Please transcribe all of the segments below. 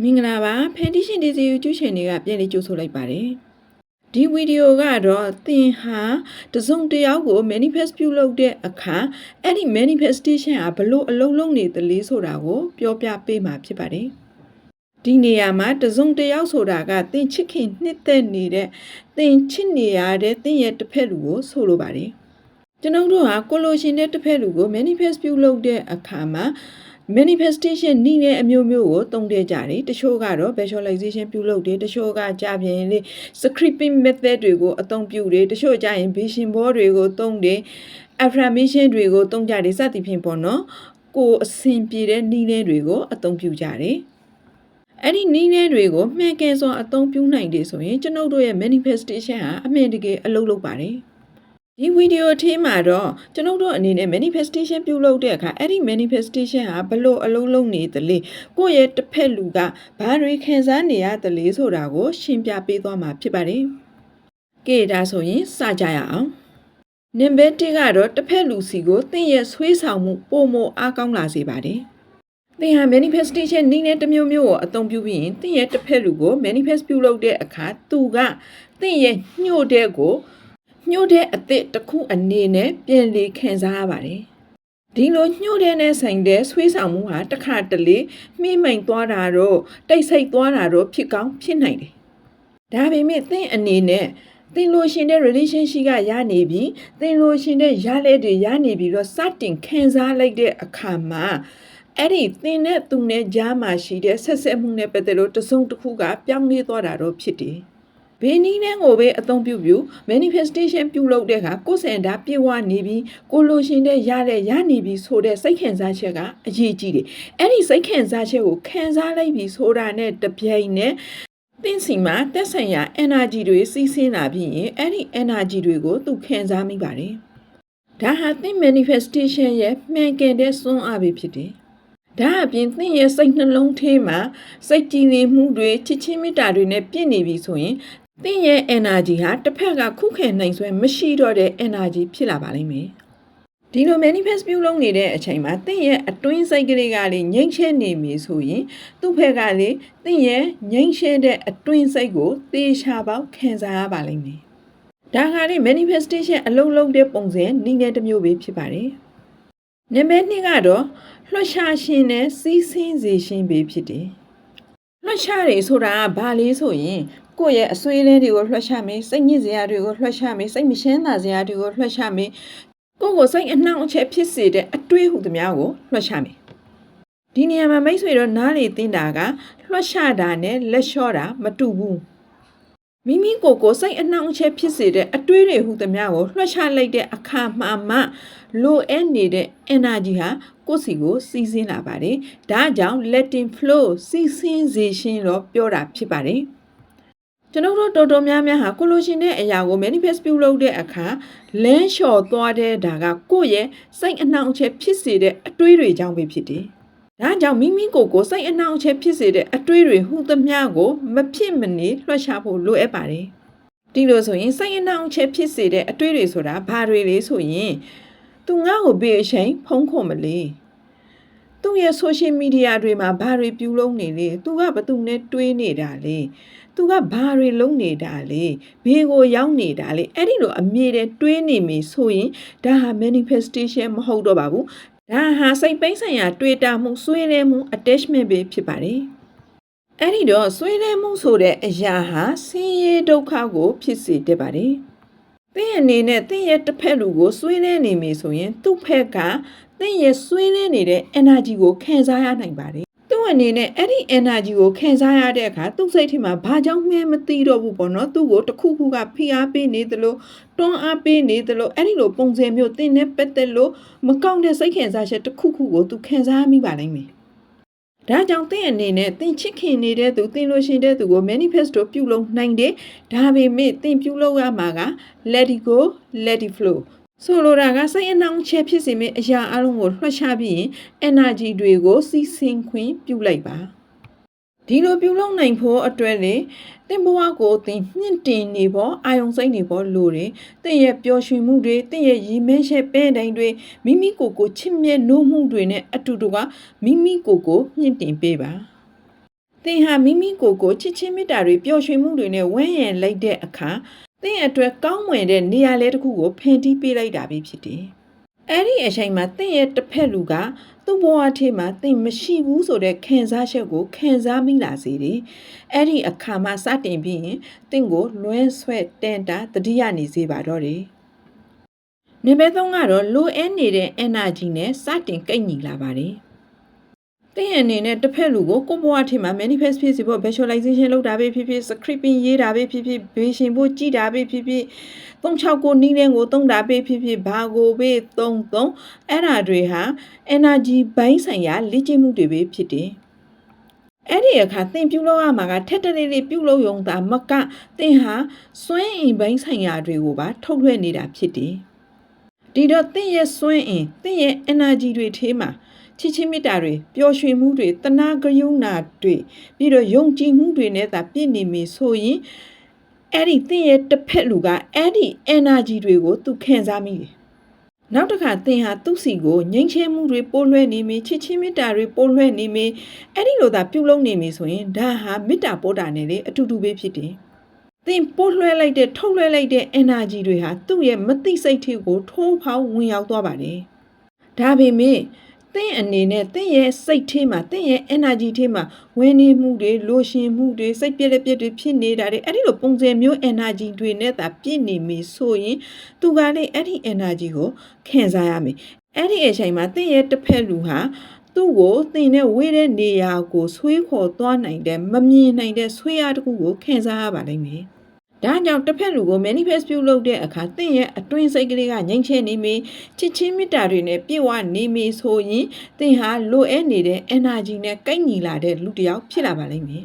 မင်္ဂလာပါဖန်တီရှင်ဒီစီယူကျူးရှင်တွေကပြန်လေးကြိုဆိုလိုက်ပါတယ်ဒီဗီဒီယိုကတော့သင်ဟာတစုံတစ်ယောက်ကို manifest ပြုလုပ်တဲ့အခါအဲ့ဒီ manifestation ဟာဘလို့အလုံးလုံးနေသလဲဆိုတာကို ပြောပြပေးမှာဖြစ်ပါတယ်ဒီနေရာမှာတစုံတစ်ယောက်ဆိုတာကသင်ချစ်ခင်နှစ်သက်နေတဲ့သင်ချစ်နေရတဲ့သင်ရဲ့တစ်ဖက်လူကိုဆိုလိုပါတယ်ကျွန်တော်တို့ဟာကိုလိုရှင်တဲ့တစ်ဖက်လူကို manifest ပြုလုပ်တဲ့အခါမှာ manifestation နည်းနဲ့အမျိုးမျိုးကိုသုံးတဲ့ကြတယ်တချို့ကတော့ visualization ပြုလုပ်တယ်တချို့ကကြာပြင်းလေး scripting method တွေကိုအသုံးပြုတယ်တချို့ကြရင် vision board တွေကိုသုံးတယ် affirmation တွေကိုသုံးကြတယ်စသဖြင့်ပေါ့နော်ကိုယ်အဆင်ပြေတဲ့နည်းနဲ့တွေကိုအသုံးပြုကြတယ်အဲ့ဒီနည်းနဲ့တွေကိုမှန်ကန်စွာအသုံးပြုနိုင်တယ်ဆိုရင်ကျွန်ုပ်တို့ရဲ့ manifestation ဟာအမှန်တကယ်အလုပ်လုပ်ပါတယ် ဒီဗီဒီယိုအထင်းမှာတော့ကျွန်ုပ်တို့အနေနဲ့ manifestation ပြုလုပ်တဲ့အခါအဲ့ဒီ manifestation ဟာဘလို့အလုံးလုံးနေသလဲကိုယ့်ရဲ့တစ်ဖက်လူကဘာတွေခံစားနေရသလဲဆိုတာကို ရှင်းပြပေးသွားမှာဖြစ်ပါတယ်။ကဲဒါဆိုရင်စကြရအောင်။နံပါတ်1ကတော့တစ်ဖက်လူစီကိုသင်ရဲ့ဆွေးဆောင်မှုပုံမအားကောင်းလာစေပါတယ်။သင်ဟာ manifestation နည်းနဲ့တစ်မျိုးမျိုးကိုအသုံးပြုပြီးရင်သင်ရဲ့တစ်ဖက်လူကို manifest ပြုလုပ်တဲ့အခါသူကသင်ရဲ့ညှို့တဲ့ကို ညှို့တဲ့အသစ်တစ်ခုအနေနဲ့ပြန်လေခံစားရပါတယ်။ဒီလိုညှို့တဲ့နဲ့ဆိုင်တဲ့ဆွေးဆောင်မှုဟာတစ်ခါတလေမှိမိန်သွားတာတော့တိတ်ဆိတ်သွားတာတော့ဖြစ်ကောင်းဖြစ်နိုင်တယ်။ဒါပေမဲ့သင်အနေနဲ့သင်လိုရှင်တဲ့ relationship ကရနေပြီသင်လိုရှင်တဲ့ရလက်တွေရနေပြီတော့စတင်ခံစားလိုက်တဲ့အခါမှာအဲ့ဒီသင်နဲ့သူနဲ့ကြားမှာရှိတဲ့ဆက်ဆက်မှုနဲ့ပတ်သက်လို့တစုံတစ်ခုကပြောင်းလဲသွားတာတော့ဖြစ်တယ်။ ဘယ်နည်းနဲ့ကိုပဲအသုံးပြုပြု manifestation ပြုလုပ်တဲ့အခါကိုယ်စင်တာပြေဝနေပြီးကိုလိုရှင်တဲ့ရတဲ့ရနေပြီဆိုတဲ့စိတ်ခံစားချက်ကအရေးကြီးတယ်။အဲ့ဒီစိတ်ခံစားချက်ကိုခံစားလိုက်ပြီဆိုတာနဲ့တပြိုင်နက်သင်စီမှာတက်ဆိုင်ရာ energy တွေစီးဆင်းလာပြီးရင်အဲ့ဒီ energy တွေကိုသူခံစားမိပါတယ်။ဒါဟာသင် manifestation ရဲ့မှန်ကန်တဲ့စွမ်းအားပဲဖြစ်တယ်။ဒါအပြင်သင်ရဲ့စိတ်နှလုံးထဲမှာစိတ်ကြည်နေမှုတွေချစ်ချင်းမေတ္တာတွေနဲ့ပြည့်နေပြီဆိုရင် သင်ရဲ့ energy ဟာတစ်ဖက်ကခုခံနိုင်စွမ်းမရှိတော့တဲ့ energy ဖြစ်လာပါလိမ့်မယ်။ဒီလို manifest ပြုလုပ်နေတဲ့အချိန်မှာသင်ရဲ့အတွင်းစိတ်ကလေးကလေငြိမ့်ချဲနေပြီဆိုရင်သူ့ဖက်ကလေသင်ရဲ့ငြိမ့်ချဲတဲ့အတွင်းစိတ်ကိုသေချာပေါက်ခံစားရပါလိမ့်မယ်။ဒါကလေ manifestation အလုံးလုံးတဲ့ပုံစံနည်းနဲ့တစ်မျိုးပဲဖြစ်ပါတယ်။နံပါတ်2ကတော့လွှတ်ရှားရှင်နဲ့စီးဆင်းစေရှင်ပဲဖြစ်တယ်။လွှတ်ရှားတွေဆိုတာကဘာလဲဆိုရင် ကိုယ့်ရဲ့အဆွေးလေးတွေကိုလွှတ်ရှားမယ်စိတ်ညစ်စရာတွေကိုလွှတ်ရှားမယ်စိတ်မရှင်းသာစရာတွေကိုလွှတ်ရှားမယ်ကိုယ့်ကိုစိတ်အနှောင့်အယှက်ဖြစ်စေတဲ့အတွေးဟုသမျှကိုလွှတ်ရှားမယ်ဒီနေရာမှာမိတ်ဆွေတို့နားလေသိတာကလွှတ်ရှားတာနဲ့လက်လျှော့တာမတူဘူးမိမိကိုယ်ကိုစိတ်အနှောင့်အယှက်ဖြစ်စေတဲ့အတွေးတွေဟုသမျှကိုလွှတ်ချလိုက်တဲ့အခါမှမှလိုအပ်နေတဲ့ energy ဟာကိုယ့်စီကိုစီးဆင်းလာပါတယ်။ဒါကြောင့် letting flow စီးဆင်းစေခြင်းတော့ပြောတာဖြစ်ပါတယ်။ ကျွန်တော်တို့တော်တော်များများဟာကိုလိုရှင်တဲ့အရာကို manifest ပြုလုပ်တဲ့အခါလမ်းလျှော်သွားတဲ့ဒါကကိုယ့်ရဲ့စိတ်အနှောင့်အယှက်ဖြစ်စေတဲ့အတွေးတွေကြောင့်ပဲဖြစ်တယ်။ဒါကြောင့်မိမိကိုယ်ကိုစိတ်အနှောင့်အယှက်ဖြစ်စေတဲ့အတွေးတွေဟူသမျှကိုမဖြစ်မနေလွှတ်ချဖို့လိုအပ်ပါတယ်။ဒီလိုဆိုရင်စိတ်အနှောင့်အယှက်ဖြစ်စေတဲ့အတွေးတွေဆိုတာဘာတွေလဲဆိုရင်သူငါ့ကိုဘေးအချိန်ဖုံးခုံမလေးသူ့ရဲ့ social media တွေမှာဘာတွေပြုလုပ်နေလဲသူကဘသူနဲ့တွေးနေတာလဲ သူကဘာတွေလုပ်နေတာလဲဘေးကိုရောက်နေတာလဲအဲ့ဒီလိုအမြဲတမ်းတွေးနေမိဆိုရင်ဒါဟာ manifestation မဟုတ်တော့ပါဘူးဒါဟာစိတ်ပိန်းဆိုင်ရာ တွေ့တာမှုဆွေးနွေးမှု attachment ပဲဖြစ်ပါတယ်အဲ့ဒီတော့ဆွေးနွေးမှုဆိုတဲ့အရာဟာဆင်းရဲဒုက္ခကို ဖြစ်စေတတ်ပါတယ်သင်အနေနဲ့သင်ရဲ့တစ်ဖက်လူကိုဆွေးနွေးနေပြီဆိုရင် သူ့ဖက်ကသင်ရဲ့ဆွေးနွေးနေတဲ့ energy ကိုခံစားရနိုင်ပါတယ်။ သူ့အနေနဲ့အဲ့ဒီ energy ကိုခံစားရတဲ့အခါသူ့စိတ်ထဲမှာဘာကြောင့်မှမသိတော့ဘူးပေါ့နော်။သူ့ကိုတစ်ခုခုကဖိအားပေးနေသလိုတွန်းအားပေးနေသလိုအဲ့ဒီလိုပုံစံမျိုးသင်နဲ့ပတ်သက်လို့မကောင်းတဲ့စိတ်ခံစားချက်တစ်ခုခုကိုသူခံစားမိပါလိမ့်မယ်။ဒါကြောင့်သင်အနေနဲ့သင်ချစ်ခင်နေတဲ့သူသင်လို့ရှင်တဲ့သူကို manifesto ပြုလုပ်နိုင်တယ်။ဒါပေမဲ့သင်ပြုလုပ်ရမှာက let it go let it flow ဆိုလိုတာကစိတ်အနှောင့်အယှက်ဖြစ်စေမယ့်အရာအလုံးကိုလွှတ်ချပြီးရင် energy တွေကိုစီးဆင်းခွင့်ပြုလိုက်ပါဒီလိုပြုလုပ်နိုင်ဖို့အတွက်လေသင်ဘဝကိုသင်မြင့်တင်နေဖို့အာယုံစိတ်နေဖို့လိုတယ်သင်ရဲ့ပျော်ရွှင်မှုတွေသင်ရဲ့ရည်မဲချက်ပဲတိုင်းတွေမိမိကိုယ်ကိုချစ်မြတ်နိုးမှုတွေနဲ့အတူတူကမိမိကိုယ်ကိုမြင့်တင်ပေးပါသင်ဟာမိမိကိုယ်ကိုချစ်ချင်းမေတ္တာတွေပျော်ရွှင်မှုတွေနဲ့ဝန်းရံလိုက်တဲ့အခါ သင်အတွက်ကောင်းမွန်တဲ့နေရာလဲတစ်ခုကိုဖန်တီးပေးလိုက်တာပဲဖြစ်တယ်။အဲ့ဒီအချိန်မှာသင်ရဲ့တစ်ဖက်လူကသူ့ဘဝထဲမှာသင်မရှိဘူးဆိုတဲ့ခံစားချက်ကိုခံစားမိလာစေတယ်။အဲ့ဒီအခါမှာစတင်ပြီးရင်သင်ကိုလွဲဆွဲတန်တာတတိယနေစေပါတော့တယ်။နံပါတ်3ကတော့လိုအပ်နေတဲ့ energy နဲ့စတင်ကိတ်ညီလာပါတယ်။ သင်ရဲ့အနေနဲ့တစ်ဖက်လူကိုကိုယ့်ဘဝထဲမှာ manifest ဖြစ်စေဖို့ visualization လုပ်တာပဲဖြစ်ဖြစ် scripting ရေးတာပဲဖြစ်ဖြစ် vision ဖို့ကြည်တာပဲဖြစ်ဖြစ်36ကိုနီးလင်းကိုသုံးတာပဲဖြစ်ဖြစ်ဘာကိုပဲသုံးသုံးအဲ့ဒါတွေဟာ energy ဘိုင်းဆိုင်ရာလေ့ကျင့်မှုတွေပဲဖြစ်တယ်အဲ့ဒီအခါသင်ပြုလုပ်ရမှာကထက်တလေးလေးပြုလုပ်ရုံသာမကသင်ဟာစွမ်းအင်ဘိုင်းဆိုင်ရာတွေကိုပါထုတ်လွှဲနေတာဖြစ်တယ်ဒီတော့သင်ရဲ့စွမ်းအင်သင်ရဲ့ energy တွေထဲမှာ ချစ်ချင်းမေတ္တာတွေပျော်ရွှင်မှုတွေတနာကြယုံနာတွေပြီးတော့ယုံကြည်မှုတွေနဲ့သာပြည့်နေပြီဆိုရင်အဲ့ဒီသင်ရဲ့တစ်ဖက်လူကအဲ့ဒီ energy တွေကိုသူခံစားမိတယ်။နောက်တစ်ခါသင်ဟာသူ့စီကိုငြိမ်းချမ်းမှုတွေပို့လွှဲနေပြီချစ်ချင်းမေတ္တာတွေပို့လွှဲနေပြီအဲ့ဒီလိုသာပြုလုပ်နေပြီဆိုရင်ဒါဟာမေတ္တာပို့တာနဲ့လေအတူတူပဲဖြစ်တယ်။သင်ပို့လွှဲလိုက်တဲ့ထုတ်လွှဲလိုက်တဲ့ energy တွေဟာသူ့ရဲ့မသိစိတ်ထိကိုထိုးဖောက်ဝင်ရောက်သွားပါတယ်။ဒါပေမဲ့ သင်အနေနဲ့သင်ရဲ့စိတ်ထဲမှာသင်ရဲ့ energy ထဲမှာဝင်နေမှုတွေလိုရှင်မှုတွေစိတ်ပြက်လက်ပြက်တွေဖြစ်နေတာတွေအဲ့ဒီလိုပုံစံမျိုး energy တွေနဲ့သာပြည့်နေပြီဆိုရင်သူကလည်းအဲ့ဒီ energy ကိုခံစားရမယ်အဲ့ဒီအချိန်မှာသင်ရဲ့တစ်ဖက်လူဟာသူ့ကိုသင်နဲ့ဝေးတဲ့နေရာကိုဆွေးခေါ်သွားနိုင်တဲ့မမြင်နိုင်တဲ့ဆွေးရတစ်ခုကိုခံစားရပါလိမ့်မယ် ဒါကြောင့်တစ်ဖက်လူကို manifest ပြုလုပ်တဲ့အခါသင်ရဲ့အတွင်းစိတ်ကလေးကငြိမ်ချနေမီချစ်ချင်းမေတ္တာတွေနဲ့ပြည့်ဝနေမီဆိုရင်သင်ဟာလိုအပ်နေတဲ့ energy နဲ့ကိုက်ညီလာတဲ့လူတစ်ယောက်ဖြစ်လာပါလိမ့်မယ်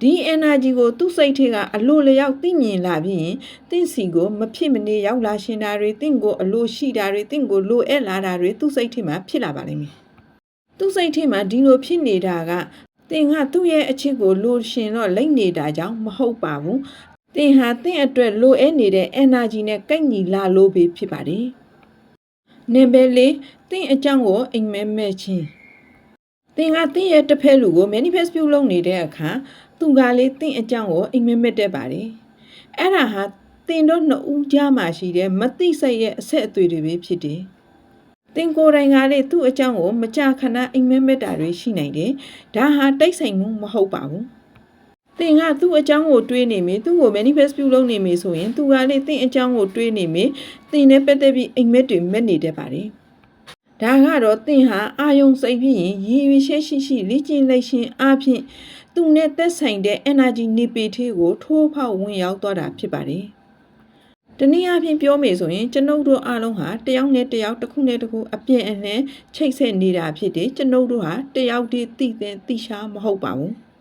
ဒီ energy ကိုသူ့စိတ်ထဲကအလိုလျောက်သိမြင်လာပြီးရင်တင့်စီကိုမဖြစ်မနေရောက်လာရှင်တာတွေတင့်ကိုအလိုရှိတာတွေတင့်ကိုလိုအပ်လာတာတွေသူ့စိတ်ထဲမှာဖြစ်လာပါလိမ့်မယ်သူ့စိတ်ထဲမှာဒီလိုဖြစ်နေတာကသင်ကသူ့ရဲ့အချစ်ကိုလိုရှင်တော့လိမ့်နေတာကြောင့်မဟုတ်ပါဘူး သင်ဟာသင်အတွက်လိုအပ်နေတဲ့ energy နဲ့ကိုက်ညီလာလို့ပဲဖြစ်ပါတယ်။နံပါတ်၄သင်အကြောင်းကိုအိမ်မက်မဲ့ခြင်းသင်ကသင်ရဲ့တစ်ဖက်လူကို manifest ပြုလုပ်နေတဲ့အခါသူကလေးသင်အကြောင်းကိုအိမ်မက်မဲ့တတ်ပါတယ်။အဲ့ဒါဟာသင်တို့နှစ်ဦးကြားမှာရှိတဲ့မသိစိတ်ရဲ့အဆက်အသွေးတွေပဲဖြစ်တယ်။သင်ကိုယ်တိုင်ကလည်းသူ့အကြောင်းကိုမကြာခဏအိမ်မက်မဲ့တာတွေရှိနိုင်တယ်။ဒါဟာတိတ်ဆိတ်မှုမဟုတ်ပါဘူး။ သင်ကသူ့အကြောင်းကိုတွေးနေမင်းသူ့ကို manifest ပြုလုပ်နေမင်းဆိုရင်သူကလည်းသင်အကြောင်းကိုတွေးနေမင်းသင်နဲ့ပတ်သက်ပြီးအိမ်မက်တွေမက်နေတတ်ပါတယ်ဒါကတော့သင်ဟာအာယုံစိတ်ဖြစ်ရင်ရည်ရွယ်ချက်ရှိရှိလေ့ကျင့်လိုက်ခြင်းအပြင်သူနဲ့သက်ဆိုင်တဲ့ energy နေပေသေးကိုထိုးဖောက်ဝင်ရောက်သွားတာဖြစ်ပါတယ်တနည်းအားဖြင့်ပြောမယ်ဆိုရင်ကျွန်ုပ်တို့အားလုံးဟာတယောက်နဲ့တယောက်တစ်ခုနဲ့တစ်ခုအပြည့်အနှံချိတ်ဆက်နေတာဖြစ်တယ်ကျွန်ုပ်တို့ဟာတယောက်တည်းသိတဲ့သိရှာမဟုတ်ပါဘူး။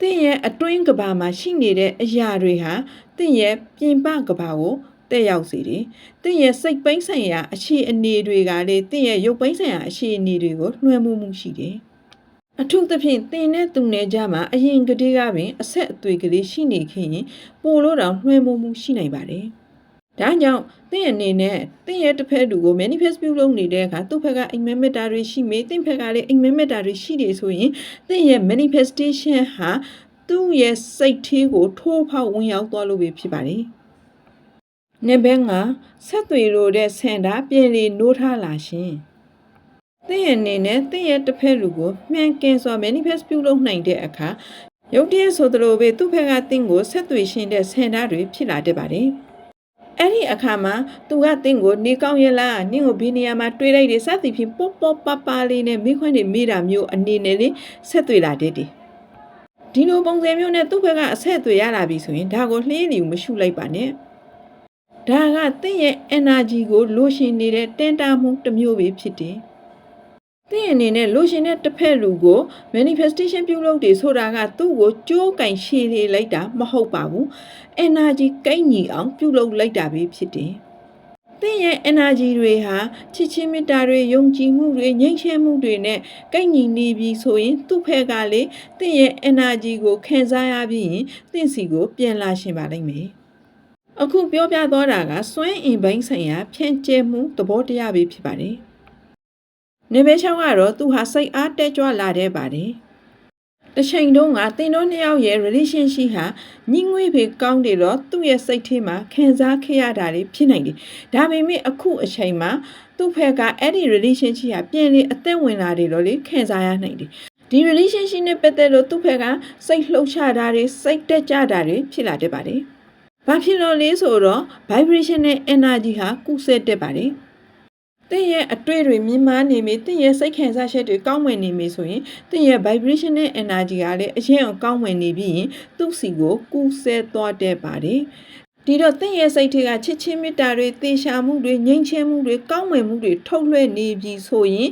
သင်ရဲ့အတွင်းကဘာမှာရှိနေတဲ့အရာတွေဟာသင်ရဲ့ပြင်ပကဘာကိုတက်ရောက်စေတယ်။သင်ရဲ့စိတ်ပိုင်းဆိုင်ရာအခြေအနေတွေကလည်းသင်ရဲ့ရုပ်ပိုင်းဆိုင်ရာအခြေအနေတွေကိုလွှမ်းမိုးမှုရှိတယ်။အထူးသဖြင့်သင်နဲ့သူနဲ့ကြားမှာအရင်ကတည်းကပင်အဆက်အသွေးကလေးရှိနေခင်ရင်ပိုလို့တောင်လွှမ်းမိုးမှုရှိနိုင်ပါတယ်။ ဒါကြောင့်သင်အနေနဲ့သင်ရဲ့တစ်ဖက်လူကို manifest ပြုလုပ်နေတဲ့အခါသူ့ဘက်ကအိမ်မက်မေတ္တာတွေရှိမေသင်ဘက်ကလည်းအိမ်မက်မေတ္တာတွေရှိတယ်ဆိုရင်သင်ရဲ့ manifestation ဟာသူ့ရဲ့စိတ်သေးကို ထိုးဖောက်ဝင်ရောက်သွားလို့ပဲဖြစ်ပါတယ်။နံပါတ်5ဆက်သွေလို့တဲ့ဆန္ဒပြင်လေနိုးထားလာရှင်။သင်ရဲ့အနေနဲ့သင်ရဲ့တစ်ဖက်လူကိုမှန်ကန်စွာ manifest ပြုလုပ်နိုင်တဲ့အခါရုပ်တရက်ဆိုသလိုပဲသူ့ဘက်ကသင်ကိုဆက်သွေရှင်တဲ့ဆန္ဒတွေဖြစ်လာတတ်ပါတယ်။ အဲ့ဒီအခါမှာသူကတင့်ကိုနေကောင်းရလားနင့်ကိုဘီနေရာမှာတွေးလိုက်တယ်စသည်ဖြင့်ပေါ့ပေါ့ပါပါလေးနဲ့မိခွန်းတွေမိတာမျိုးအနေနဲ့လေးဆက်သွေလာတတ်တယ်ဒီလိုပုံစံမျိုးနဲ့သူ့ဘက်ကအဆက်အသွေးရလာပြီဆိုရင်ဒါကိုလှေးလီမရှုလိုက်ပါနဲ့ဒါကတင့်ရဲ့ energy ကိုလိုရှင်နေတဲ့တင်တာမှုတစ်မျိုးပဲဖြစ်တယ် သင်အနေနဲ့လိုရှင်တဲ့တစ်ဖက်လူကို manifestation ပြုလုပ်တယ်ဆိုတာကသူ့ကိုကြိုးကင်ရှည်လေလိုက်တာမဟုတ်ပါဘူး energy ကိတ်ညီအောင်ပြုလုပ်လိုက်တာပဲဖြစ်တယ်သင်ရဲ့ energy တွေဟာချစ်ချင်းမေတ္တာတွေယုံကြည်မှုတွေငြိမ်းချမ်းမှုတွေနဲ့ကိုက်ညီနေပြီဆိုရင်သူ့ဖက်ကလေသင်ရဲ့ energy ကိုခံစားရပြီးရင်သင်စီကို ပြန်လာရှင်ပါလိမ့်မယ်အခုပြောပြသွားတာကစွမ်းအင်ပိုင်းဆိုင်ရာဖြန့်ကျဲမှုသဘောတရားပဲဖြစ်ပါတယ် နေဘေးချောင်းကတော့သူဟာစိတ်အားတက်ကြွလာတဲ့ပါတယ်။တတစ်ချိန်တုန်းကတင်တို့နှစ်ယောက်ရဲ့ relationship ဟာညီငွေဖေကောင်းတယ်တော့သူ့ရဲ့စိတ်ထဲမှာခံစားခဲ့ရတာတွေဖြစ်နိုင်တယ်။ဒါပေမဲ့အခုအချိန်မှာသူ့ဖက်ကအဲ့ဒီ relationship ဟာပြန်လေအသက်ဝင်လာတယ်တော့လေခံစားရနိုင်တယ်။ဒီ relationship နဲ့ပတ်သက်လို့သူ့ဖက်ကစိတ်လှုပ်ရှားတာတွေစိတ်တက်ကြတာတွေဖြစ်လာတတ်ပါတယ်။ဘာဖြစ်လို့လဲဆိုတော့ vibration နဲ့ energy ဟာကူးစက်တက်ပါတယ်။ တင့်ရဲ့အတွေ့တွေမြင်မာနေပြီတင့်ရဲ့စိတ်ခံစားချက်တွေကောင်းမွန်နေပြီဆိုရင်တင့်ရဲ့ vibration နဲ့ energy ကလည်းအရင်အောင်ကောင်းမွန်နေပြီးရင်သူ့စီကိုကူးစက်သွားတတ်ပါတယ်ဒီတော့တင့်ရဲ့စိတ်ထဲကချစ်ချင်းမေတ္တာတွေသေချာမှုတွေငြိမ်းချမ်းမှုတွေကောင်းမွန်မှုတွေထုတ်လွှဲနေပြီဆိုရင်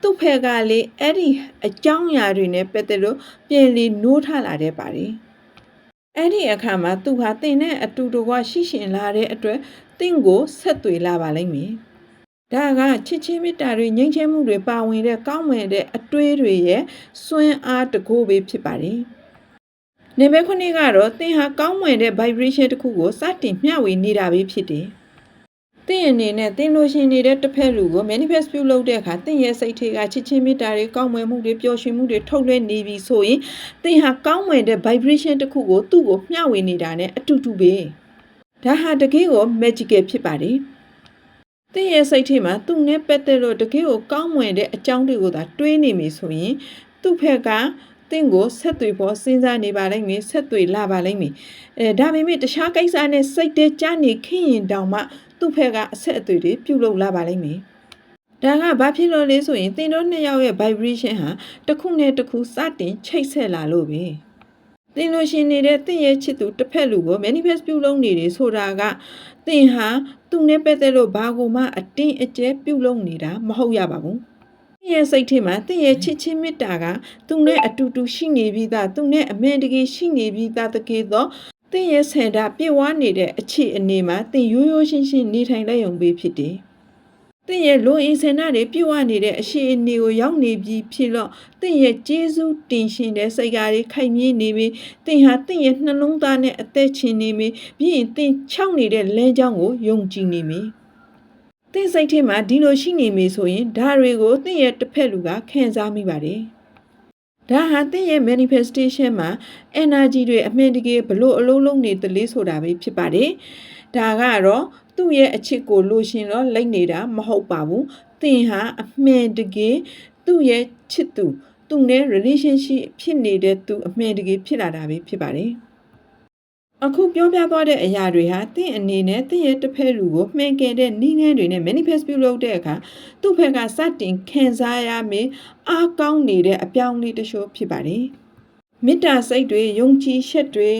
သူ့ဖက်ကလေအဲ့ဒီအကြောင်းအရာတွေနဲ့ပတ်သက်လို့ပြင်လီနိုးထလာတဲ့ပါတယ်အဲ့ဒီအခါမှာသူဟာတင်နဲ့အတူတူကရှိရှင်လာတဲ့အတွက်တင့်ကိုဆက်သွေလာပါလိမ့်မယ် ဒါကချစ်ချင်းမေတ္တာတွေငြိမ်းချမ်းမှုတွေပါဝင်တဲ့ကောင်းမွန်တဲ့အတွေးတွေရဲ့စွမ်းအားတကူပဲဖြစ်ပါတယ်။နံပါတ်9ကတော့သင်ဟာကောင်းမွန်တဲ့ vibration တစ်ခုကိုစတင်မျှဝေနေတာပဲဖြစ်တယ်။သင်အနေနဲ့သင်လိုချင်နေတဲ့တစ်ဖက်လူကို manifest ပြုလုပ်တဲ့အခါသင်ရဲ့စိတ်ထဲကချစ်ချင်းမေတ္တာတွေကောင်းမွန်မှုတွေပျော်ရွှင်မှုတွေထုတ်လွှဲနေပြီဆိုရင်သင်ဟာကောင်းမွန်တဲ့ vibration တစ်ခုကိုသူ့ကိုမျှဝေနေတာနဲ့အတူတူပဲ။ဒါဟာတကယ်ကို magical ဖြစ်ပါတယ်။ တင့်ရဲ့စိတ်ထဲမှာသူ့နဲ့ပတ်သက်လို့တကယ်ကိုကောင်းမွန်တဲ့အကြောင်းတွေကိုသာတွေးနေမိဆိုရင်သူ့ဖက်ကတင့်ကိုဆက်သွေဖို့စဉ်းစားနေပါလိမ့်မယ်ဆက်သွေလာပါလိမ့်မယ်အဲဒါပေမဲ့တခြားကိစ္စနဲ့စိတ်တဲကြနေခင်ရင်တောင်မှသူ့ဖက်ကအဆက်အသွေးတွေပြုလုပ်လာပါလိမ့်မယ်ဒါကဘာဖြစ်လို့လဲဆိုရင်သင်တို့နှစ်ယောက်ရဲ့ vibration ဟာတစ်ခုနဲ့တစ်ခုစတင်ချိတ်ဆက်လာလို့ပဲ သင်လို့ရှင်နေတဲ့သင်ရဲ့ချစ်သူတစ်ဖက်လူကို manifest ပြုလုပ်နေတယ်ဆိုတာကသင်ဟာသူနဲ့ပတ်သက်လို့ဘာကိုမှအတင်းအကျပ်ပြုလုပ်နေတာမဟုတ်ရပါဘူး။သင်ရဲ့စိတ်ထဲမှာသင်ရဲ့ချစ်ချင်းမေတ္တာကသူနဲ့အတူတူရှိနေပြီးသားသူနဲ့အမှန်တကယ်ရှိနေပြီးသားတကယ်တော့သင်ရဲ့ဆန္ဒပြည့်ဝနေတဲ့အခြေအနေမှာသင်ရိုးရိုးရှင်းရှင်းနေထိုင်လိုက်ရုံပဲဖြစ်တယ်။ တင့်ရဲ့လူအင်ဆန္ဒတွေပြည့်ဝနေတဲ့အရှိအနေကိုရောက်နေပြီဖြစ်တော့တင့်ရဲ့ကျေးဇူးတင်ရှင်တဲ့စိတ်ဓာတ်တွေခိုင်မြဲနေပြီတင့်ဟာတင့်ရဲ့နှလုံးသားနဲ့အသက်ရှင်နေပြီပြီးရင်တင့်ချောက်နေတဲ့လမ်းကြောင်းကိုယုံကြည်နေပြီတင့်စိတ်ထဲမှာဒီလိုရှိနေပြီဆိုရင်ဒါတွေကိုတင့်ရဲ့တစ်ဖက်လူကခံစားမိပါတယ်ဒါဟာတင့်ရဲ့ manifestation မှာ energy တွေအမှန်တကယ်ဘလို့အလုံးလုံးနေသလေးဆိုတာပဲဖြစ်ပါတယ်ဒါကတော့ သူ့ရဲ့အချစ်ကိုလိုရှင်တော့လိုက်နေတာမဟုတ်ပါဘူး။သင်ဟာအမှန်တကယ်သူ့ရဲ့ချစ်သူသူနဲ့ relationship ဖြစ်နေတဲ့သူအမှန်တကယ်ဖြစ်လာတာပဲဖြစ်ပါတယ်။အခုပြောပြသွားတဲ့အရာတွေဟာတင့်အနေနဲ့တင့်ရဲ့တစ်ဖက်လူကိုမှန်ကန်တဲ့နည်းငန်းတွေနဲ့ manifest ပြုလုပ်တဲ့အခါသူ့ဖက်ကစတင်ခံစားရမယ်အားကောင်းနေတဲ့အပြောင်းအလဲတစ်ချို့ဖြစ်ပါတယ်။ မေတ္တာစိတ်တွေယုံကြည်ချက်တွေ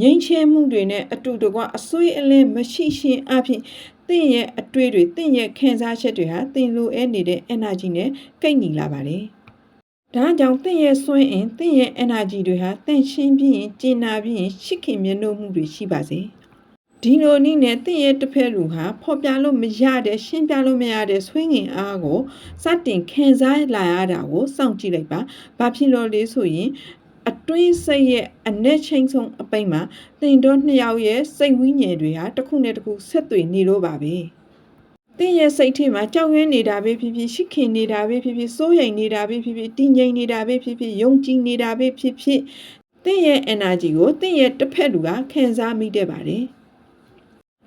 ငြိမ်းချမ်းမှုတွေနဲ့အတူတကွအဆွေးအလင်းမရှိရှင်အဖြစ်သင်ရဲ့အတွေ့တွေသင်ရဲ့ခံစားချက်တွေဟာသင်လိုအပ်နေတဲ့ energy နဲ့ကိတ်ညီလာပါတယ်။ဒါကြောင့်သင်ရဲ့စွမ်းအင်သင်ရဲ့ energy တွေဟာသင်ရှင်းပြီးရင်ကျင်နာပြီးရင်ရှိခင်မျက်နှာမှုတွေရှိပါစေ။ဒီလိုနည်းနဲ့တင့်ရဲ့တစ်ဖက်လူဟာဖော်ပြလို့မရတဲ့ရှင်းပြလို့မရတဲ့ဆွေးငင်အားကိုစတင်ခံစားလာရတာကိုစောင့်ကြည့်လိုက်ပါ။ဘာဖြစ်လို့လဲဆိုရင်အ တွင်းစိတ်ရဲ့အနက်ချင်းဆုံးအပိတ်မှာတင်တို့နှစ်ယောက်ရဲ့စိတ်ဝိညာဉ်တွေဟာတစ်ခုနဲ့တစ်ခုဆက်သွယ်နေလို့ပါပဲ။တင်းရဲ့စိတ်ထဲမှာကြောက်ရွံ့နေတာပဲဖြစ်ဖြစ်ရှိခင်နေတာပဲဖြစ်ဖြစ်စိုးရိမ်နေတာပဲဖြစ်ဖြစ်တည်ငြိမ်နေတာပဲဖြစ်ဖြစ်ယုံကြည်နေတာပဲဖြစ်ဖြစ်တင်းရဲ့ energy ကိုတင်းရဲ့တစ်ဖက်လူကခံစားမိတဲ့ပါတယ်။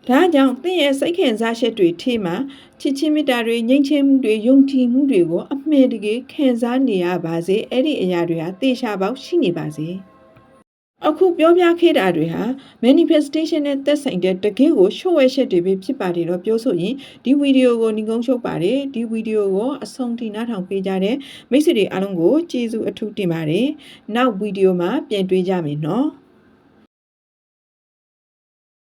ဒါကြောင့်သင်ရဲ့စိတ်ခံစားချက်တွေထဲမှာချစ်ချင်းမေတ္တာတွေငြိမ်းချမ်းမှုတွေယုံကြည်မှုတွေကိုအမှန်တကယ်ခံစားနေရပါစေအဲ့ဒီအရာတွေဟာသေချာပေါက်ရှိနေပါစေအခုပြောပြခဲ့တာတွေဟာ manifestation နဲ့သက်ဆိုင်တဲ့တကယ်ကိုရှုပ်ဝဲချက်တွေပဲဖြစ်ပါတယ်တော့ပြောဆိုရင်ဒီဗီဒီယိုကိုညီကုန်းရှုပ်ပါတယ်ဒီဗီဒီယိုကိုအဆုံးထိနားထောင်ပေးကြတဲ့မိတ်ဆွေတွေအားလုံးကိုကျေးဇူးအထူးတင်ပါတယ်နောက်ဗီဒီယိုမှာပြန်တွေ့ကြမယ်နော်